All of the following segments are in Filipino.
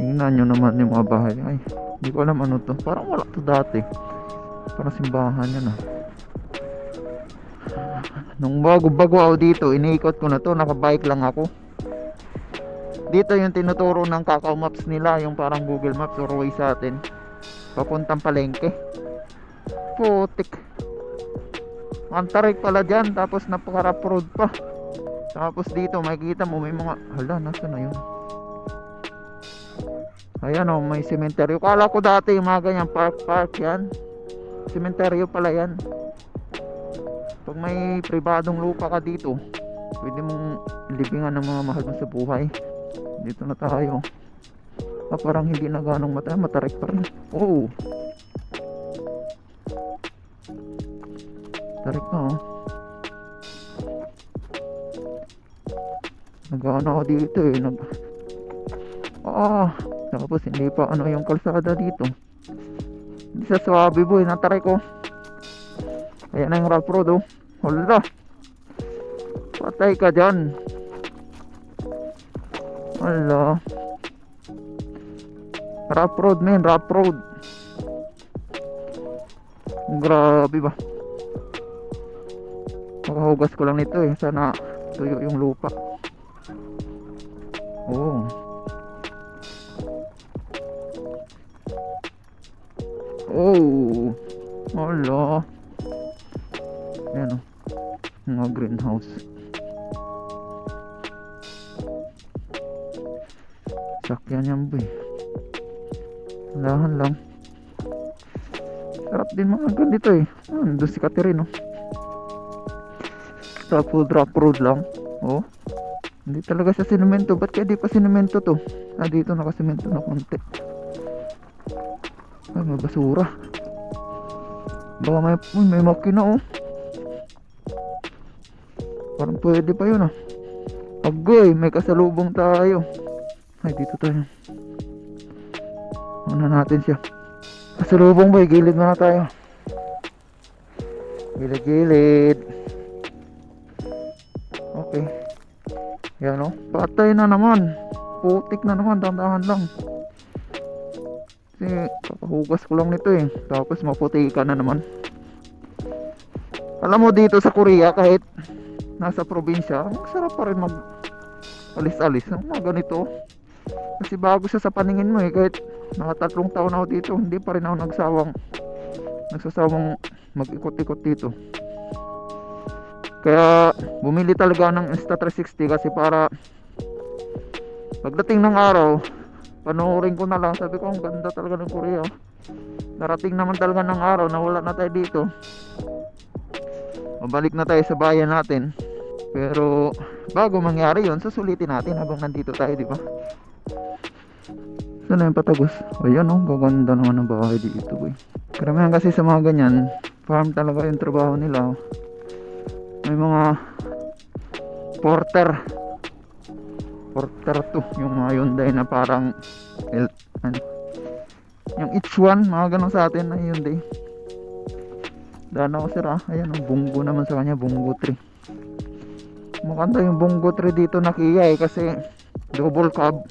Tingnan nyo naman yung mga bahay. Ay, hindi ko alam ano to. Parang wala to dati. Parang simbahan yan ah. Nung bago-bago ako dito, iniikot ko na to. Nakabike lang ako. Dito yung tinuturo ng Kakao Maps nila. Yung parang Google Maps or way sa atin. Papuntang palengke. Putik. Antarik pala dyan. Tapos napaka-rough road pa. Tapos dito makikita mo may mga... Hala, nasa na yun? Ayan o, may sementeryo. Kala ko dati yung mga ganyan park park yan. Sementeryo pala yan. Pag may pribadong lupa ka dito, pwede mong libingan ng mga mahal mo sa buhay. Dito na tayo. Ah, parang hindi na ganong mata, matarik pa rin. Oh. Tarik na oh. Nag-ano ako dito eh. Nag... Ah, tapos hindi pa ano yung kalsada dito. Hindi sa swabe boy, nataray ko. Ayan na yung rough road oh. Hala. Patay ka dyan. Hala. Rough road men, rough road. Grabe ba? Makahugas ko lang nito eh. Sana tuyo yung lupa. Oh. Oh. Hala. Ayan oh. Mga greenhouse. Sakyan yan boy. Lahan lang. Sarap din mga ganito eh. Ah, doon si Catherine oh. Drop road, drop road lang. Oh. Hindi talaga siya sinemento. Ba't kaya di pa sinemento to? Ah, dito nakasimento na konti. Ay, may basura. Baka may, uy, may makina oh. Parang pwede pa yun ah. Agoy, may kasalubong tayo. Ay, dito tayo. Una natin siya. Kasalubong boy, gilid muna tayo. Gilid, gilid. Okay. Yan o. Patay na naman. Putik na naman. Dandahan lang. Kasi kakahugas ko lang nito eh. Tapos maputi ka na naman. Alam mo dito sa Korea kahit nasa probinsya, masarap pa rin mag alis-alis ng mga ganito. Kasi bago siya sa paningin mo eh. Kahit nakatatlong taon ako dito, hindi pa rin ako nagsawang nagsasawang mag-ikot-ikot dito. Kaya bumili talaga ng Insta360 kasi para pagdating ng araw, panoorin ko na lang. Sabi ko, ang ganda talaga ng Korea. Narating naman talaga ng araw na wala na tayo dito. Mabalik na tayo sa bayan natin. Pero bago mangyari yon susulitin natin habang nandito tayo, di ba? Saan na yung patagos? Ayan oh, gaganda naman ng bahay dito, boy. Karamihan kasi sa mga ganyan, farm talaga yung trabaho nila. May mga porter. Porter to, yung mga Hyundai na parang el, ano, yung each one, mga ganun sa atin na Hyundai. Daan ako sira. Ayan, ang bunggo naman sa kanya, bunggo 3. Makanta yung bunggo 3 dito na Kia eh, kasi double cab.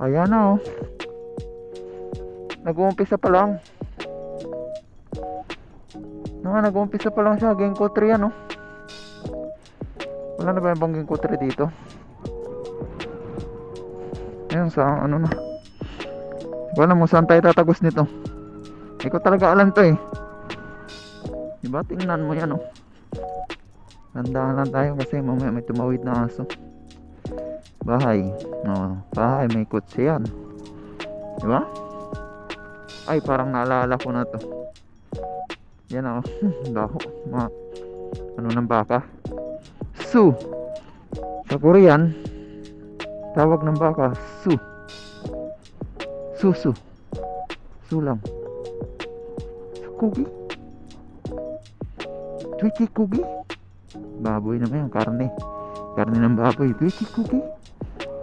Ayan na oh. Nag-uumpisa pa lang. No, nag-uumpisa pa lang siya. Genko 3 ano. Wala na ba yung bang Genko 3 dito? Ayun sa ano na. Wala mo saan tayo tatagos nito. Hindi talaga alam to eh. Diba? Tingnan mo yan oh. Nandahan lang tayo kasi mamaya may tumawid na aso. Bahay. Oh, bahay may kotse yan. Diba? Ay, parang naalala ko na to. Yan ako. Baho. Ma ano ng baka? Su. Sa Korean, tawag ng baka, su. Susu. Su lang. Kugi. Twiki kugi. Baboy naman yung karne. Karne ng baboy. Twiki kugi.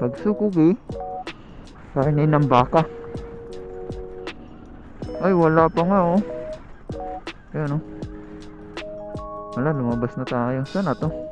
Pag sukugi, karne ng baka. Ay, wala pa nga oh. Ayan oh. Wala, lumabas na tayo. Saan na to?